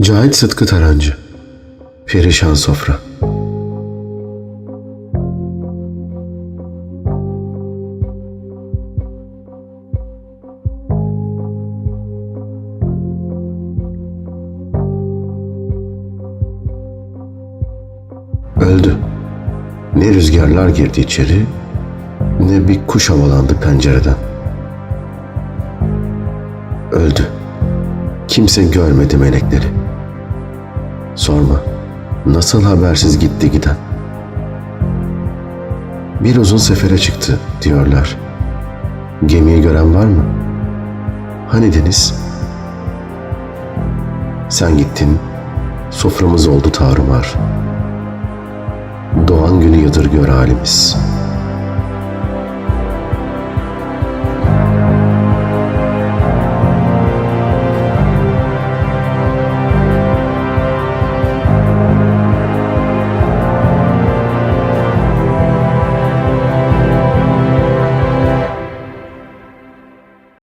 Cahit Sıtkı Tarancı Perişan Sofra Öldü. Ne rüzgarlar girdi içeri, ne bir kuş havalandı pencereden. Öldü. Kimse görmedi melekleri. Sorma. Nasıl habersiz gitti giden? Bir uzun sefere çıktı diyorlar. Gemiyi gören var mı? Hani deniz? Sen gittin, soframız oldu tarumar. Doğan günü yıdır gör halimiz.''